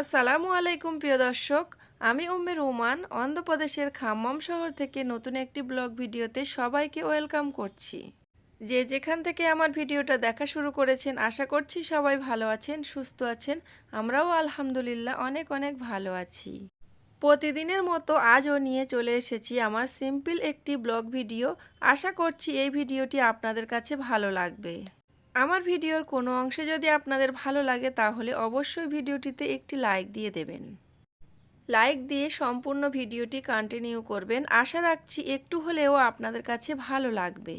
আসসালামু আলাইকুম, প্রিয় দর্শক। আমি উম্মে রোমান, অন্ধ্রপ্রদেশের খাম্মাম শহর থেকে নতুন একটি ব্লগ ভিডিওতে সবাইকে ওয়েলকাম করছি। যে যেখান থেকে আমার ভিডিওটা দেখা শুরু করেছেন, আশা করছি সবাই ভালো আছেন, সুস্থ আছেন। আমরাও আলহামদুলিল্লাহ অনেক অনেক ভালো আছি। প্রতিদিনের মতো আজও নিয়ে চলে এসেছি আমার সিম্পল একটি ব্লগ ভিডিও। আশা করছি এই ভিডিওটি আপনাদের কাছে ভালো লাগবে। আমার ভিডিওর কোনো অংশে যদি আপনাদের ভালো লাগে তাহলে অবশ্যই ভিডিওটিতে একটি লাইক দিয়ে দেবেন। লাইক দিয়ে সম্পূর্ণ ভিডিওটি কন্টিনিউ করবেন। আশা রাখছি একটু হলেও আপনাদের কাছে ভালো লাগবে।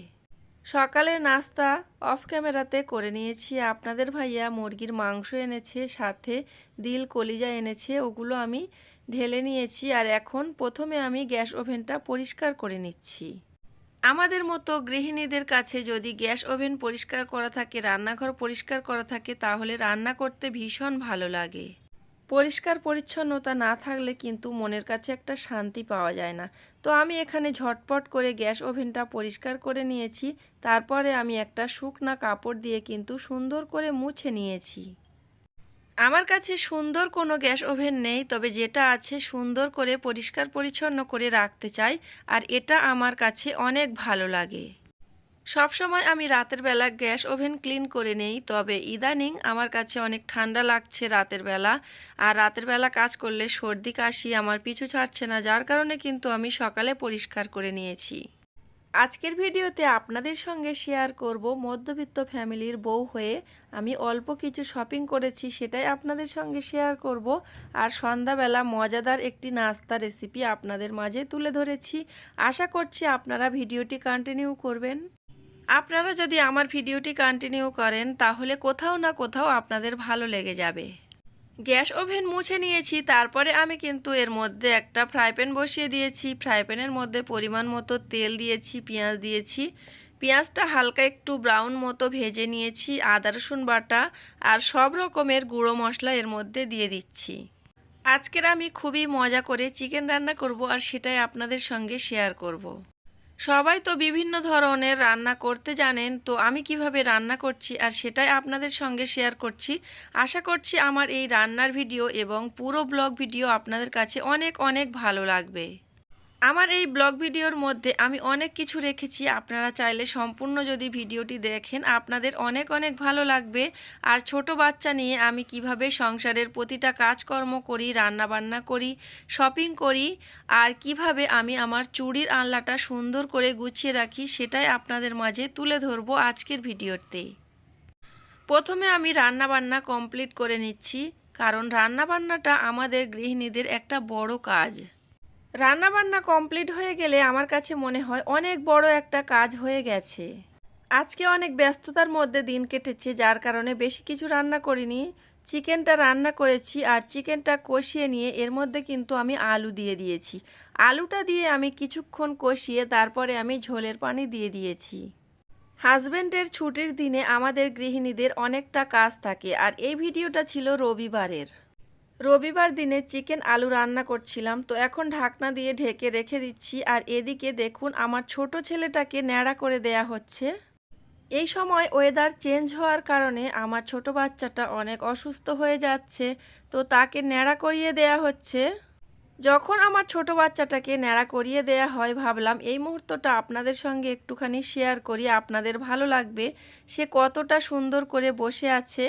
সকালে নাস্তা অফ ক্যামেরাতে করে নিয়েছি। আপনাদের ভাইয়া মুরগির মাংস এনেছে, সাথে দিল কলিজা এনেছে, ওগুলো আমি ঢেলে নিয়েছি। আর এখন প্রথমে আমি গ্যাস ওভেনটা পরিষ্কার করে নিচ্ছি। আমাদের মতো গৃহিণীদের কাছে যদি গ্যাস ওভেন পরিষ্কার করা থাকে, রান্নাঘর পরিষ্কার করা থাকে, তাহলে রান্না করতে ভীষণ ভালো লাগে। পরিষ্কার পরিচ্ছন্নতা না থাকলে কিন্তু মনের কাছে একটা শান্তি পাওয়া যায় না। তো আমি এখানে ঝটপট করে গ্যাস ওভেনটা পরিষ্কার করে নিয়েছি। তারপরে আমি একটা শুকনা কাপড় দিয়ে কিন্তু সুন্দর করে মুছে নিয়েছি। আমার কাছে সুন্দর কোনো গ্যাস ওভেন নেই, তবে যেটা আছে সুন্দর করে, পরিষ্কার, পরিচ্ছন্ন করে রাখতে চাই, আর এটা আমার কাছে অনেক ভালো লাগে। সব সময় আমি রাতের বেলা গ্যাস ওভেন ক্লিন করে নেই, তবে ইদানিং আমার কাছে অনেক ঠান্ডা লাগছে রাতের বেলা, আর রাতের বেলা কাজ করলে সর্দি, কাশি আমার পিছু ছাড়ছে না, যার কারণে কিন্তু আমি সকালে পরিষ্কার করে নিয়েছি। আজকের ভিডিওতে আপনাদের সঙ্গে শেয়ার করব মধ্যবিত্ত ফ্যামিলির বউ হয়ে আমি অল্প কিছু শপিং করেছি, সেটাই আপনাদের সঙ্গে শেয়ার করব। আর সন্ধ্যাবেলা মজাদার একটি নাস্তা রেসিপি আপনাদের মাঝে তুলে ধরেছি। আশা করছি আপনারা ভিডিওটি কন্টিনিউ করবেন। আপনারা যদি আমার ভিডিওটি কন্টিনিউ করেন, তাহলে কোথাও না কোথাও আপনাদের ভালো লেগে যাবে। গ্যাস ওভেন মুছে নিয়েছি, তারপরে আমি কিন্তু এর মধ্যে একটা ফ্রাই প্যান বসিয়ে দিয়েছি। ফ্রাই প্যানের মধ্যে পরিমাণ মতো তেল দিয়েছি, পেঁয়াজ দিয়েছি। পেঁয়াজটা হালকা একটু ব্রাউন মতো ভেজে নিয়েছি, আদা, রসুন বাটা আর সব রকমের গুঁড়ো মশলা এর মধ্যে দিয়ে দিচ্ছি। আজকের আমি খুবই মজা করে চিকেন রান্না করব আর সেটাই আপনাদের সঙ্গে শেয়ার করব। সবাই তো বিভিন্ন ধরনের রান্না করতে জানেন, তো আমি কীভাবে রান্না করছি আর সেটাই আপনাদের সঙ্গে শেয়ার করছি। আশা করছি আমার এই রান্নার ভিডিও এবং পুরো ব্লগ ভিডিও আপনাদের কাছে অনেক অনেক ভালো লাগবে। আমার এই ব্লগ ভিডিওর মধ্যে আমি অনেক কিছু রেখেছি, আপনারা চাইলে সম্পূর্ণ যদি ভিডিওটি দেখেন, আপনাদের অনেক অনেক ভালো লাগবে। আর ছোট বাচ্চা নিয়ে আমি কীভাবে সংসারের প্রতিটা কাজকর্ম করি রান্না বান্না করি শপিং করি, আর কীভাবে আমি আমার চুড়ির আনলাটা সুন্দর করে গুছিয়ে রাখি, সেটাই আপনাদের মাঝে তুলে ধরবো আজকের ভিডিওতে। প্রথমে আমি রান্না বান্না কমপ্লিট করে নিচ্ছি, কারণ রান্না বান্নাটা আমাদের গৃহিণীদের একটা বড় কাজ। রান্নাবান্না কমপ্লিট হয়ে গেলে আমার কাছে মনে হয় অনেক বড় একটা কাজ হয়ে গেছে। আজকে অনেক ব্যস্ততার মধ্যে দিন কেটেছে, যার কারণে বেশি কিছু রান্না করিনি। চিকেনটা রান্না করেছি আর চিকেনটা কষিয়ে নিয়ে এর মধ্যে কিন্তু আমি আলু দিয়ে দিয়েছি। আলুটা দিয়ে আমি কিছুক্ষণ কষিয়ে তারপরে আমি ঝোলের পানি দিয়ে দিয়েছি। হাজব্যান্ডের ছুটির দিনে আমাদের গৃহিণীদের অনেকটা কাজ থাকে আর এই ভিডিওটা ছিল রবিবারের। রবিবার দিনে চিকেন আলু রান্না করছিলাম, তো এখন ঢাকনা দিয়ে ঢেকে রেখে দিচ্ছি। আর এদিকে দেখুন, আমার ছোট ছেলেটাকে ন্যাড়া করে দেয়া হচ্ছে। এই সময় ওয়েদার চেঞ্জ হওয়ার কারণে আমার ছোট বাচ্চাটা অনেক অসুস্থ হয়ে যাচ্ছে, তো তাকে ন্যাড়া করিয়ে দেয়া হচ্ছে। যখন আমার ছোট বাচ্চাটাকে ন্যাড়া করিয়ে দেয়া হয় ভাবলাম, এই মুহূর্তটা আপনাদের সঙ্গে একটুখানি শেয়ার করি, আপনাদের ভালো লাগবে। সে কতটা সুন্দর করে বসে আছে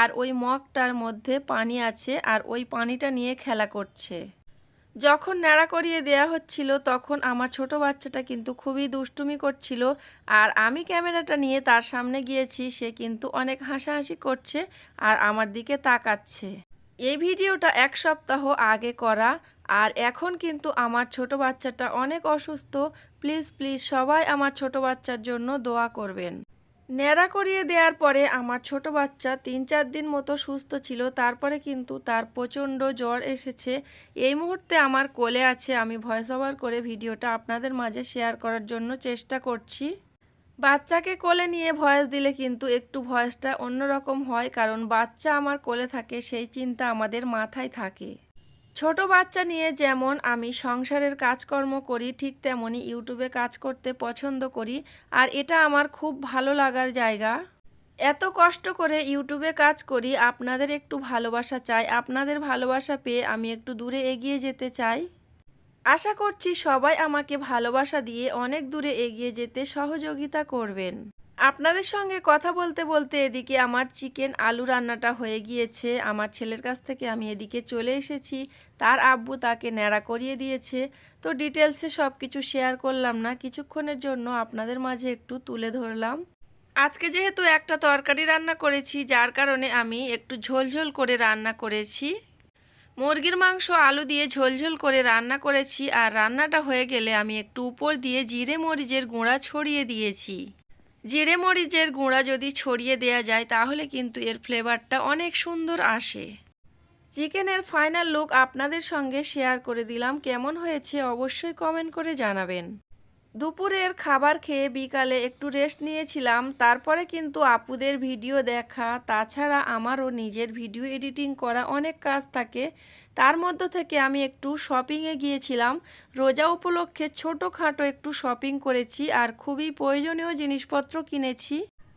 আর ওই মগটার মধ্যে পানি আছে আর ওই পানিটা নিয়ে খেলা করছে। যখন ন্যাড়া করিয়ে দেয়া হচ্ছিল, তখন আমার ছোট বাচ্চাটা কিন্তু খুবই দুষ্টুমি করছিল আর আমি ক্যামেরাটা নিয়ে তার সামনে গিয়েছি, সে কিন্তু অনেক হাসাহাসি করছে আর আমার দিকে তাকাচ্ছে। এই ভিডিওটা এক সপ্তাহ আগে করা আর এখন কিন্তু আমার ছোট বাচ্চাটা অনেক অসুস্থ। প্লিজ প্লিজ সবাই আমার ছোট বাচ্চার জন্য দোয়া করবেন। ন্যাড়া করিয়ে দেওয়ার পরে আমার ছোট বাচ্চা তিন চার দিন মতো সুস্থ ছিল। তারপরে কিন্তু তার প্রচণ্ড জ্বর এসেছে। এই মুহূর্তে আমার কোলে আছে। আমি ভয়েস ওভার করে ভিডিওটা আপনাদের মাঝে শেয়ার করার জন্য চেষ্টা করছি। বাচ্চাকে কোলে নিয়ে ভয়েস দিলে কিন্তু একটু ভয়েসটা অন্যরকম হয়। কারণ বাচ্চা আমার কোলে থাকে, সেই চিন্তা আমাদের মাথায় থাকে। ছোট বাচ্চা নিয়ে যেমন আমি সংসারের কাজকর্ম করি, ঠিক তেমনই ইউটিউবে কাজ করতে পছন্দ করি, আর এটা আমার খুব ভালো লাগার জায়গা। এত কষ্ট করে ইউটিউবে কাজ করি, আপনাদের একটু ভালোবাসা চাই, আপনাদের ভালোবাসা পেয়ে আমি একটু দূরে এগিয়ে যেতে চাই। আশা করছি সবাই আমাকে ভালোবাসা দিয়ে অনেক দূরে এগিয়ে যেতে সহযোগিতা করবেন। আপনাদের সঙ্গে কথা বলতে বলতে এদিকে আমার চিকেন আলু রান্নাটা হয়ে গিয়েছে। আমার ছেলের কাছ থেকে আমি এদিকে চলে এসেছি। তার আব্বু তাকে ন্যাড়া করিয়ে দিয়েছে। তো ডিটেলসে সব কিছু শেয়ার করলাম না। কিছুক্ষণের জন্য আপনাদের মাঝে একটু তুলে ধরলাম। আজকে যেহেতু একটা তরকারি রান্না করেছি, যার কারণে আমি একটু ঝোলঝোল করে রান্না করেছি। মুরগির মাংস, আলু দিয়ে ঝোলঝোল করে রান্না করেছি। আর রান্নাটা হয়ে গেলে আমি একটু উপর দিয়ে জিরে মরিচের গুঁড়া ছড়িয়ে দিয়েছি। জিরে মরিচের গুঁড়া যদি ছড়িয়ে দেয়া যায়, তাহলে কিন্তু এর ফ্লেভারটা অনেক সুন্দর আসে। চিকেনের ফাইনাল লুক আপনাদের সঙ্গে শেয়ার করে দিলাম। কেমন হয়েছে অবশ্যই কমেন্ট করে জানাবেন। দুপুরের খাবার খেয়ে বিকালে একটু রেস্ট নিয়েছিলাম, তারপরে কিন্তু আপুদের ভিডিও দেখা, তাছাড়া আমারও নিজের ভিডিও এডিটিং করা অনেক কাজ থাকে। তার মধ্য থেকে আমি একটু শপিংয়ে গিয়েছিলাম, রোজা উপলক্ষে ছোটোখাটো একটু শপিং করেছি আর খুবই প্রয়োজনীয় জিনিসপত্র কিনেছি।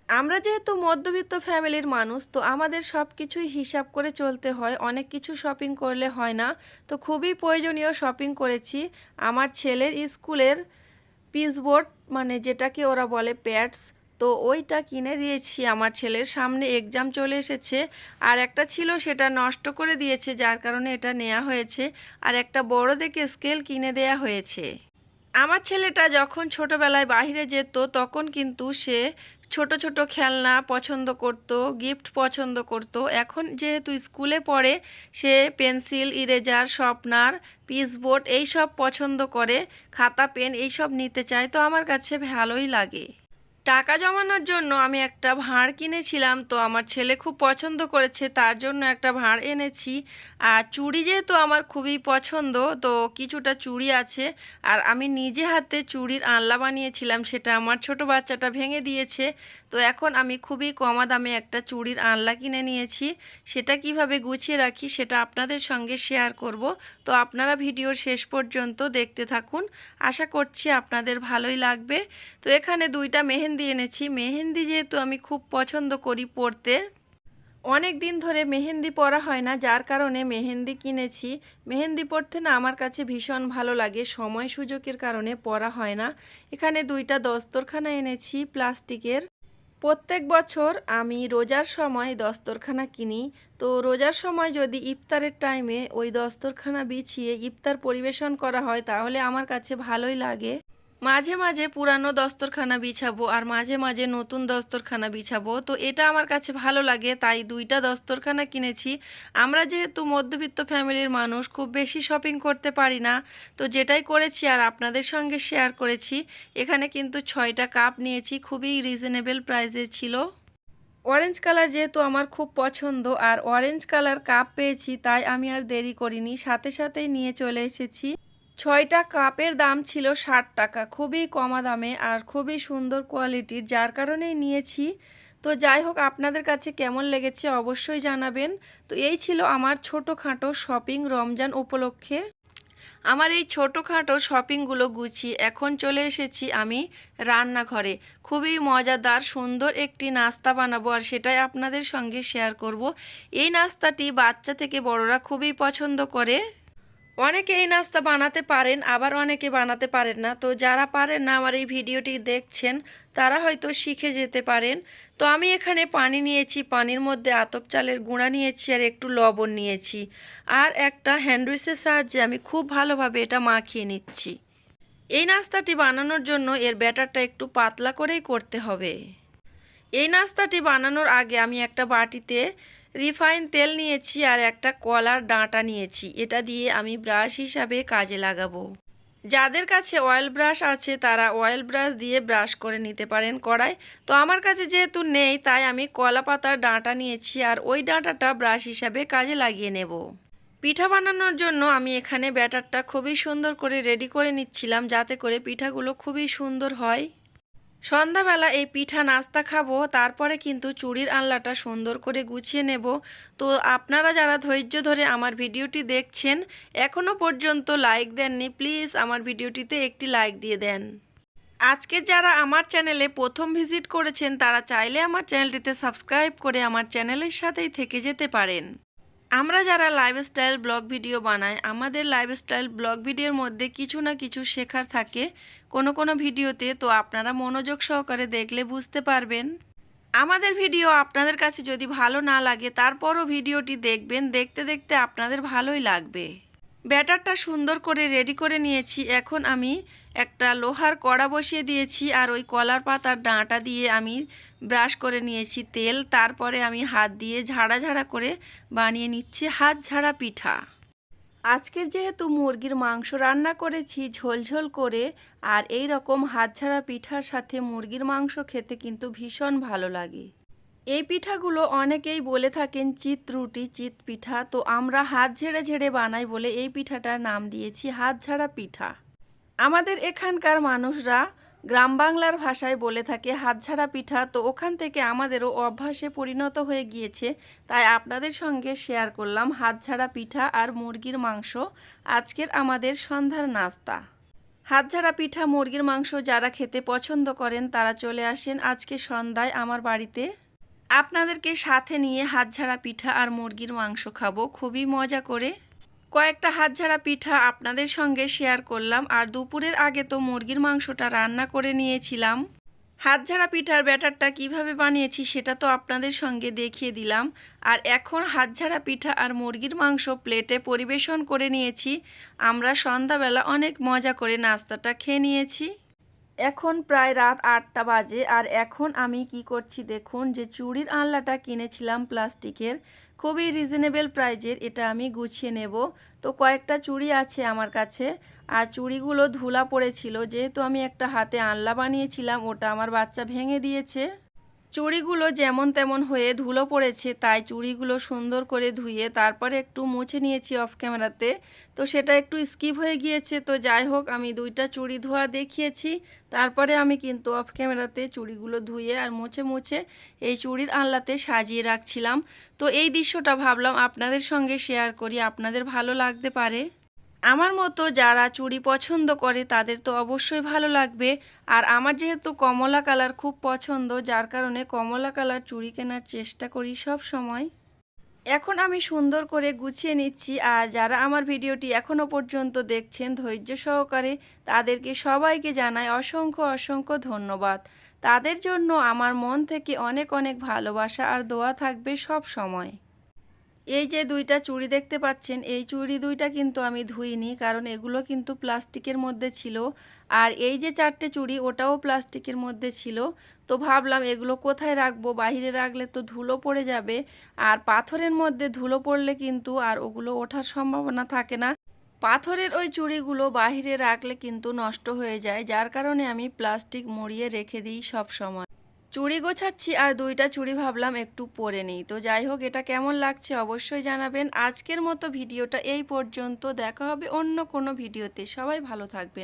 আমরা যেহেতু মধ্যবিত্ত ফ্যামিলির মানুষ, তো আমাদের সব কিছুই হিসাব করে চলতে হয়, অনেক কিছু শপিং করলে হয় না। তো খুবই প্রয়োজনীয় শপিং করেছি। আমার ছেলের স্কুলের পিসবোর্ড মানে যেটাকে ওরা বলে প্যাডস, তো ওইটা কিনে দিয়েছি আমার ছেলের সামনে এক্সাম চলে এসেছে। আর একটা ছিল সেটা নষ্ট করে দিয়েছে, যার কারণে এটা নেওয়া হয়েছে। আর একটা বড় দেখে স্কেল কিনে দেয়া হয়েছে। আমার ছেলেটা যখন ছোটবেলায় বাহিরে যেত, তখন কিন্তু সে ছোট ছোট খেলনা পছন্দ করত গিফট পছন্দ করত। এখন যেহেতু স্কুলে পড়ে, সে পেন্সিল, ইরেজার শপনার পিসবোর্ড এই সব পছন্দ করে, খাতা, পেন এই সব নিতে চায়। তো আমার কাছে ভালোই লাগে। টাকা জমানোর জন্য আমি একটা ভাঁড় কিনেছিলাম, তো আমার ছেলে খুব পছন্দ করেছে, তার জন্য একটা ভাঁড় এনেছি। আর চুড়ি যেহেতু আমার খুবই পছন্দ, তো কিছুটা চুড়ি আছে। আর আমি নিজে হাতে চুড়ির আনলা বানিয়েছিলাম, সেটা আমার ছোট বাচ্চাটা ভেঙে দিয়েছে। তো এখন আমি খুবই কমা দামে একটা চুড়ির আনলা কিনে নিয়েছি। সেটা কীভাবে গুছিয়ে রাখি সেটা আপনাদের সঙ্গে শেয়ার করব। তো আপনারা ভিডিওর শেষ পর্যন্ত দেখতে থাকুন। আশা করছি আপনাদের ভালোই লাগবে। তো এখানে দুইটা মেহেন্দি এনেছি। মেহেন্দি যেহেতু আমি খুব পছন্দ করি পরতে, অনেক দিন ধরে মেহেন্দি পরা হয় না, যার কারণে মেহেন্দি কিনেছি। মেহেন্দি পরতে না আমার কাছে ভীষণ ভালো লাগে, সময় সুযোগের কারণে পরা হয় না। এখানে দুইটা দস্তরখানা এনেছি প্লাস্টিকের। প্রত্যেক বছর আমি রোজার সময় দস্তরখানা কিনি। তো রোজার সময় যদি ইফতারের টাইমে ওই দস্তরখানা বিছিয়ে ইফতার পরিবেশন করা হয়, তাহলে আমার কাছে ভালোই লাগে। মাঝে মাঝে পুরানো দস্তরখানা বিছাবো আর মাঝে মাঝে নতুন দস্তরখানা বিছাবো। তো এটা আমার কাছে ভালো লাগে, তাই দুইটা দস্তরখানা কিনেছি। আমরা যেহেতু মধ্যবিত্ত ফ্যামিলির মানুষ, খুব বেশি শপিং করতে পারি না। তো যেটাই করেছি আর আপনাদের সঙ্গে শেয়ার করেছি, এখানে কিন্তু ছয়টা কাপ নিয়েছি, খুবই রিজনেবল প্রাইসে ছিল। অরেঞ্জ কালার যেহেতু আমার খুব পছন্দ, আর অরেঞ্জ কালার কাপ পেয়েছি, তাই আমি আর দেরি করিনি। সাথে সাথেই নিয়ে চলে এসেছি। ছয়টা কাপের দাম ছিল ষাট টাকা। খুবই কমা দামে আর খুবই সুন্দর কোয়ালিটির যার কারণেই নিয়েছি। তো যাই হোক, আপনাদের কাছে কেমন লেগেছে অবশ্যই জানাবেন। তো এই ছিল আমার ছোটোখাটো শপিং রমজান উপলক্ষে। আমার এই ছোটোখাটো শপিংগুলো গুছিয়ে এখন চলে এসেছি আমি রান্নাঘরে। খুবই মজাদার, সুন্দর একটি নাস্তা বানাবো আর সেটাই আপনাদের সঙ্গে শেয়ার করব। এই নাস্তাটি বাচ্চা থেকে বড়রা খুবই পছন্দ করে। অনেকে এই নাস্তা বানাতে পারেন, আবার অনেকে বানাতে পারেন না। তো যারা পারেন না আমার এই ভিডিওটি দেখছেন, তারা হয়তো শিখে যেতে পারেন। তো আমি এখানে পানি নিয়েছি, পানির মধ্যে আতপ চালের গুঁড়া নিয়েছি আর একটু লবণ নিয়েছি। আর একটা হ্যান্ডউইচের সাহায্যে আমি খুব ভালোভাবে এটা মাখিয়ে নিচ্ছি। এই নাস্তাটি বানানোর জন্য এর ব্যাটারটা একটু পাতলা করেই করতে হবে। এই নাস্তাটি বানানোর আগে আমি একটা বাটিতে রিফাইন তেল নিয়েছি আর একটা কলার ডাঁটা নিয়েছি। এটা দিয়ে আমি ব্রাশ হিসাবে কাজে লাগাবো। যাদের কাছে অয়েল ব্রাশ আছে, তারা অয়েল ব্রাশ দিয়ে ব্রাশ করে নিতে পারেন কড়াই। তো আমার কাছে যেহেতু নেই, তাই আমি কলা পাতার ডাঁটা নিয়েছি আর ওই ডাঁটাটা ব্রাশ হিসাবে কাজে লাগিয়ে নেব। পিঠা বানানোর জন্য আমি এখানে ব্যাটারটা খুবই সুন্দর করে রেডি করে নিচ্ছিলাম, যাতে করে পিঠাগুলো খুবই সুন্দর হয়। সন্ধ্যাবেলা এই পিঠা নাস্তা খাব, তারপরে কিন্তু চুড়ির আনলাটা সুন্দর করে গুছিয়ে নেব। তো আপনারা যারা ধৈর্য ধরে আমার ভিডিওটি দেখছেন এখনও পর্যন্ত লাইক দেননি, প্লিজ আমার ভিডিওটিতে একটি লাইক দিয়ে দেন। আজকে যারা আমার চ্যানেলে প্রথম ভিজিট করেছেন, তারা চাইলে আমার চ্যানেলটিতে সাবস্ক্রাইব করে আমার চ্যানেলের সাথেই থেকে যেতে পারেন। আমরা যারা লাইফস্টাইল ব্লগ ভিডিও বানাই, আমাদের লাইফস্টাইল ব্লগ ভিডিওর মধ্যে কিছু না কিছু শেখার থাকে কোনো কোনো ভিডিওতে তো আপনারা মনোযোগ সহকারে দেখলে বুঝতে পারবেন। আমাদের ভিডিও আপনাদের কাছে যদি ভালো না লাগে, তারপরও ভিডিওটি দেখবেন, দেখতে দেখতে আপনাদের ভালোই লাগবে। ব্যাটারটা সুন্দর করে রেডি করে নিয়েছি। এখন আমি একটা লোহার কড়া বসিয়ে দিয়েছি আর ওই কলার পাতার ডাঁটা দিয়ে আমি ব্রাশ করে নিয়েছি তেল। তারপরে আমি হাত দিয়ে ঝাড়া ঝাড়া করে বানিয়ে নিচ্ছি হাত ঝাড়া পিঠা। আজকের যেহেতু মুরগির মাংস রান্না করেছি ঝোলঝোল করে, আর এই রকম হাত ঝাড়া পিঠার সাথে মুরগির মাংস খেতে কিন্তু ভীষণ ভালো লাগে। এই পিঠাগুলো অনেকেই বলে থাকেন চিত রুটি, চিত পিঠা। তো আমরা হাত ঝেড়ে ঝেড়ে বানাই বলে এই পিঠাটার নাম দিয়েছি হাত ঝাড়া পিঠা। আমাদের এখানকার মানুষরা গ্রাম বাংলার ভাষায় বলে থাকে হাতঝাড়া পিঠা। তো ওখান থেকে আমাদেরও অভ্যাসে পরিণত হয়ে গিয়েছে। তাই আপনাদের সঙ্গে শেয়ার করলাম হাতঝাড়া পিঠা আর মুরগির মাংস। আজকের আমাদের সন্ধ্যার নাস্তা। হাতঝাড়া পিঠা, মুরগির মাংস যারা খেতে পছন্দ করেন তারা চলে আসেন আজকে সন্ধ্যায় আমার বাড়িতে। আপনাদেরকে সাথে নিয়ে হাতঝাড়া পিঠা আর মুরগির মাংস খাব। খুবই মজা করে। কয়েকটা হাতঝাড়া পিঠা আপনাদের সঙ্গে শেয়ার করলাম। আর দুপুরের আগে তো মুরগির মাংসটা রান্না করে নিয়েছিলাম। হাতঝাড়া পিঠার ব্যাটারটা কীভাবে বানিয়েছি সেটা তো আপনাদের সঙ্গে দেখিয়ে দিলাম। আর এখন হাতঝাড়া পিঠা আর মুরগির মাংস প্লেটে পরিবেশন করে নিয়েছি। আমরা সন্ধ্যাবেলা অনেক মজা করে নাস্তাটা খেয়ে নিয়েছি। এখন প্রায় রাত আটটা বাজে আর এখন আমি কি করছি দেখুন, যে চুড়ির আনলাটা কিনেছিলাম প্লাস্টিকের, খুবই রিজনেবল প্রাইজের এটা আমি গুছিয়ে নেব। তো কয়েকটা চুড়ি আছে আমার কাছে, আর চুড়িগুলো ধুলা পড়েছিল, যেহেতু আমি একটা হাতে আনলা বানিয়েছিলাম, ওটা আমার বাচ্চা ভেঙে দিয়েছে। চুড়িগুলো যেমন তেমন হয়ে ধুলো পড়েছে, তাই চুড়িগুলো সুন্দর করে ধুয়ে তারপরে একটু মুছে নিয়েছি অফ ক্যামেরাতে তো সেটা একটু স্কিপ হয়ে গিয়েছে, তো যাই হোক, আমি দুইটা চুড়ি ধোয়া দেখিয়েছি। তারপরে আমি কিন্তু অফ ক্যামেরাতে চুড়িগুলো ধুয়ে আর মুছে মুছে এই চুড়ির আনলাতে সাজিয়ে রাখছিলাম। তো এই দৃশ্যটা ভাবলাম আপনাদের সঙ্গে শেয়ার করি, আপনাদের ভালো লাগতে পারে। আমার মতো যারা চুড়ি পছন্দ করে তাদের তো অবশ্যই ভালো লাগবে। আর আমার যেহেতু কমলা কালার খুব পছন্দ, যার কারণে কমলা কালার চুড়ি কেনার চেষ্টা করি সব সময়। এখন আমি সুন্দর করে গুছিয়ে নিচ্ছি আর যারা আমার ভিডিওটি এখনও পর্যন্ত দেখছেন ধৈর্য সহকারে তাদেরকে সবাইকে জানাই অসংখ্য অসংখ্য ধন্যবাদ। তাদের জন্য আমার মন থেকে অনেক অনেক ভালোবাসা আর দোয়া থাকবে সব সময়। এই যে দুইটা চুড়ি দেখতে পাচ্ছেন, এই চুড়ি দুইটা কিন্তু আমি ধুইনি, কারণ এগুলো কিন্তু প্লাস্টিকের মধ্যে ছিল। আর এই যে চারটে চুড়ি, ওটাও প্লাস্টিকের মধ্যে ছিল। তো ভাবলাম এগুলো কোথায় রাখব? বাহিরে রাখলে তো ধুলো পড়ে যাবে। আর পাথরের মধ্যে ধুলো পড়লে কিন্তু আর ওগুলো ওঠার সম্ভাবনা থাকে না। পাথরের ওই চুড়িগুলো বাহিরে রাখলে কিন্তু নষ্ট হয়ে যায়, যার কারণে আমি প্লাস্টিক মুড়িয়ে রেখে দিই সব সময়। চুড়ি গোছাচ্ছি আর দুইটা চুড়ি ভাবলাম একটু পরে নেই। তো যাই হোক, এটা কেমন লাগছে অবশ্যই জানাবেন। আজকের মতো ভিডিওটা এই পর্যন্ত। দেখা হবে অন্য কোনো ভিডিওতে। সবাই ভালো থাকবেন।